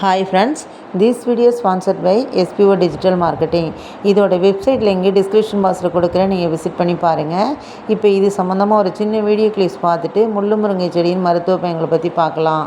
Hi friends this video sponsored by SPO digital marketing இதோட website link description பாக்ஸில் கொடுக்குறேன். நீங்கள் விசிட் பண்ணி பாருங்கள் இப்போ இது சம்மந்தமாக ஒரு சின்ன வீடியோ கிளிப்ஸ் பார்த்துட்டு முள்ளு முருங்கை செடியின் மருத்துவ பயன்களை பற்றி பார்க்கலாம்.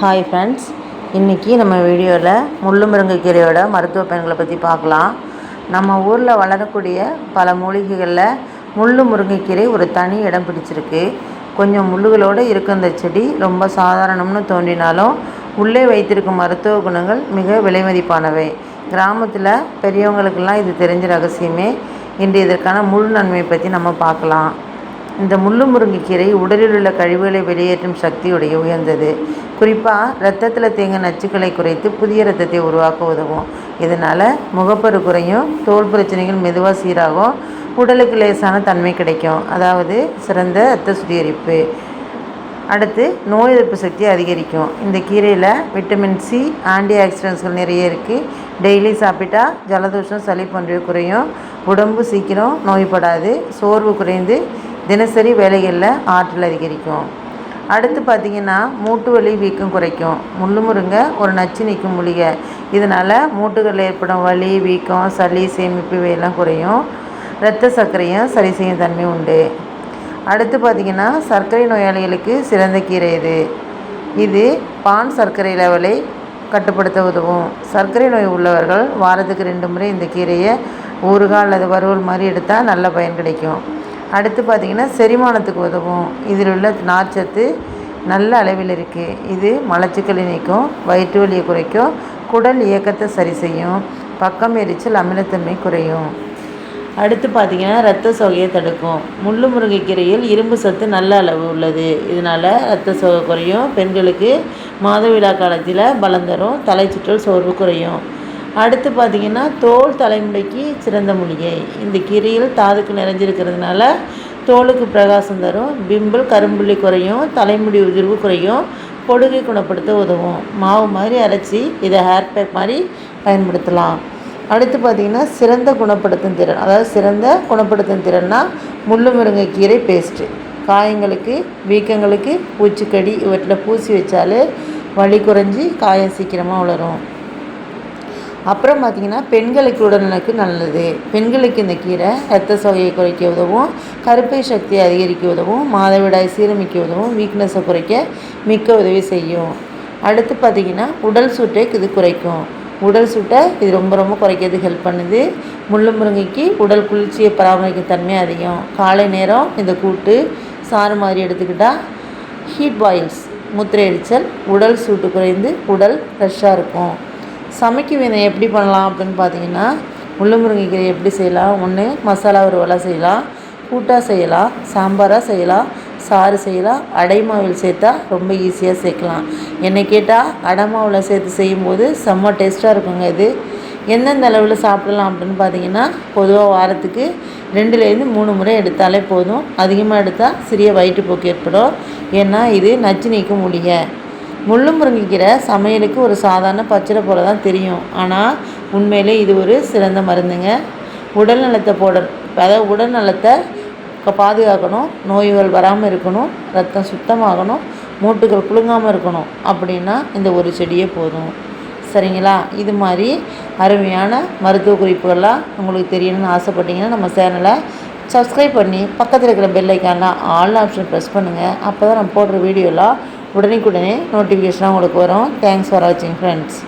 ஹாய் ஃப்ரெண்ட்ஸ் இன்றைக்கி நம்ம வீடியோவில் முள்ளு முருங்கைக்கீரையோட மருத்துவ பயன்களை பற்றி பார்க்கலாம். நம்ம ஊரில் வளரக்கூடிய பல மூலிகைகளில் முள்ளு முருங்கைக்கீரை ஒரு தனி இடம் பிடிச்சிருக்கு. கொஞ்சம் முள்ளுகளோடு இருக்க இந்த செடி ரொம்ப சாதாரணம்னு தோன்றினாலும் உள்ளே வைத்திருக்கும் மருத்துவ குணங்கள் மிக விலை மதிப்பானவை. கிராமத்தில் பெரியவங்களுக்கெல்லாம் இது தெரிஞ்ச ரகசியமே. இன்று இதற்கான முழு நன்மையை பற்றி நம்ம பார்க்கலாம். இந்த முள்ளு முருங்கைக்கீரை உடலில் உள்ள கழிவுகளை வெளியேற்றும் சக்தியுடைய உயர்ந்தது. குறிப்பாக ரத்தத்தில் தேங்க நச்சுக்களை குறைத்து புதிய ரத்தத்தை உருவாக்க உதவும். இதனால் முகப்பரு குறையும் தோல் பிரச்சனைகள் மெதுவாக சீராகும் உடலுக்கு லேசான தன்மை கிடைக்கும். அதாவது சிறந்த ரத்த சுத்திகரிப்பு. அடுத்து நோய் எதிர்ப்பு சக்தி அதிகரிக்கும். இந்த கீரையில் விட்டமின் சி ஆன்டி ஆக்சிடென்ட்ஸ்கள் நிறைய இருக்குது டெய்லி சாப்பிட்டா ஜலதோஷம் சளி போன்றவை குறையும். உடம்பு சீக்கிரம் நோய்படாது சோர்வு குறைந்து தினசரி வேலைகளில் ஆற்றல் அதிகரிக்கும். அடுத்து பார்த்திங்கன்னா மூட்டு வலி வீக்கம் குறைக்கும். முள்ளு முருங்கை ஒரு நச்சு நீக்கும் மூலிகை. இதனால் மூட்டுகளில் ஏற்படும் வலி வீக்கம் சளி சேமிப்பு இவையெல்லாம் குறையும். இரத்த சர்க்கரையும் சரி செய்யும் தன்மை உண்டு. அடுத்து பார்த்திங்கன்னா சர்க்கரை நோயாளிகளுக்கு சிறந்த கீரை இது இது பான் சர்க்கரை லெவலை கட்டுப்படுத்த உதவும். சர்க்கரை நோய் உள்ளவர்கள் வாரத்துக்கு ரெண்டு முறை இந்த கீரையை ஊறுகாய் அல்லது வறுவல் மாதிரி எடுத்தால் நல்ல பயன் கிடைக்கும். அடுத்து பார்த்திங்கன்னா செரிமானத்துக்கு உதவும். இதில் உள்ள நார்ச்சத்து நல்ல அளவில் இருக்குது இது மலச்சிக்கலை நீக்கும் வயிற்று வலியை குறைக்கும் குடல் இயக்கத்தை சரி செய்யும் பக்கம் எரிச்சல் அமிலத்தன்மை குறையும். அடுத்து பார்த்திங்கன்னா ரத்த சோகையை தடுக்கும். முள்ளு முருங்கைக்கீரையில் இரும்பு சத்து நல்ல அளவு உள்ளது. இதனால் ரத்த சோகை குறையும். பெண்களுக்கு மாதவிழா காலத்தில் பலம் தரும். தலை சுற்றல் சோர்வு குறையும். அடுத்து பார்த்திங்கன்னா தோல் தலைமுடிக்கு சிறந்த மூலிகை. இந்த கீரையில் தாதுக்கு நிறைஞ்சிருக்கிறதுனால தோலுக்கு பிரகாசம் தரும். பிம்பிள் கரும்புள்ளி குறையும் தலைமுடி உதிர்வு குறையும் பொடுகை குணப்படுத்த உதவும். மாவு மாதிரி அரைச்சி இதை ஹேர் பேக் மாதிரி பயன்படுத்தலாம். அடுத்து பார்த்திங்கன்னா சிறந்த குணப்படுத்தும் திறன். அதாவது சிறந்த குணப்படுத்தும் திறன்னா முள்ளு முருங்கைக்கீரை பேஸ்ட்டு காயங்களுக்கு வீக்கங்களுக்கு பூச்சிக்கடி இவற்றில் பூசி வச்சாலே வலி குறைஞ்சி காயம் சீக்கிரமாக வளரும். அப்புறம் பார்த்திங்கன்னா பெண்களுக்கு உடல்நலக்கு நல்லது. பெண்களுக்கு இந்த கீரை ரத்த சோகையை குறைக்க உதவும் கருப்பை சக்தியை அதிகரிக்க உதவும் மாதவிடாய் சீரமைக்க உதவும் வீக்னஸை குறைக்க மிக்க உதவி செய்யும். அடுத்து பார்த்திங்கன்னா உடல் சூட்டை இது குறைக்கும். உடல் சூட்டை இது ரொம்ப ரொம்ப குறைக்கிறதுக்கு ஹெல்ப் பண்ணுது. முள்ளு முருங்கைக்கு உடல் குளிர்ச்சியை பராமரிக்கும் தன்மை அதிகம். காலை நேரம் இந்த கூட்டு சாறு மாதிரி எடுத்துக்கிட்டால் ஹீட் பாயில்ஸ் முத்திரை எரிச்சல் உடல் சூட்டு குறைந்து உடல் ஃப்ரெஷ்ஷாக இருக்கும். சமைக்க வினை எப்படி பண்ணலாம் அப்படின்னு பார்த்தீங்கன்னா முள்ளு முருங்கைக்கீரை எப்படி செய்யலாம்? ஒன்று மசாலா வறுவலாக செய்யலாம். கூட்டாக செய்யலாம் சாம்பாராக செய்யலாம் சாறு செய்யலாம் அடை மாவில் சேர்த்தா ரொம்ப ஈஸியாக சேர்க்கலாம். என்னை கேட்டால் அடை மாவில் சேர்த்து செய்யும்போது செம்ம டேஸ்ட்டாக இருக்குங்க இது. எந்தெந்த அளவில் சாப்பிடலாம் அப்படின்னு பார்த்தீங்கன்னா பொதுவாக வாரத்துக்கு ரெண்டுலேருந்து மூணு முறை எடுத்தாலே போதும். அதிகமாக எடுத்தால் சிறிய வயிற்றுப்போக்கு ஏற்படும். ஏன்னா இது நச்சு நீக்க மூலிகை முள்ளு முருங்கைக்கீரை சமையலுக்கு ஒரு சாதாரண பச்சளை போல தான் தெரியும். ஆனால் உண்மையிலே இது ஒரு சிறந்த மருந்துங்க. உடல் நலத்தை போட அதாவது உடல் நலத்தை பாதுகாக்கணும். நோய்கள் வராமல் இருக்கணும். ரத்தம் சுத்தமாகணும். மூட்டுகள் குலுங்காமல் இருக்கணும். அப்படின்னா இந்த ஒரு செடியே போதும். சரிங்களா? இது மாதிரி அருமையான மருத்துவ குறிப்புகள்லாம் உங்களுக்கு தெரியணும்னு ஆசைப்பட்டீங்கன்னா நம்ம சேனலை சப்ஸ்கிரைப் பண்ணி பக்கத்தில் இருக்கிற பெல் ஐக்கான்லாம் ஆல் ஆப்ஷன் ப்ரெஸ் பண்ணுங்கள் அப்போ தான் நம்ம போடுற வீடியோலாம் உடனே நோட்டிஃபிகேஷனாக உங்களுக்கு வரும். தேங்க்ஸ் ஃபார் வாட்சிங் ஃப்ரெண்ட்ஸ்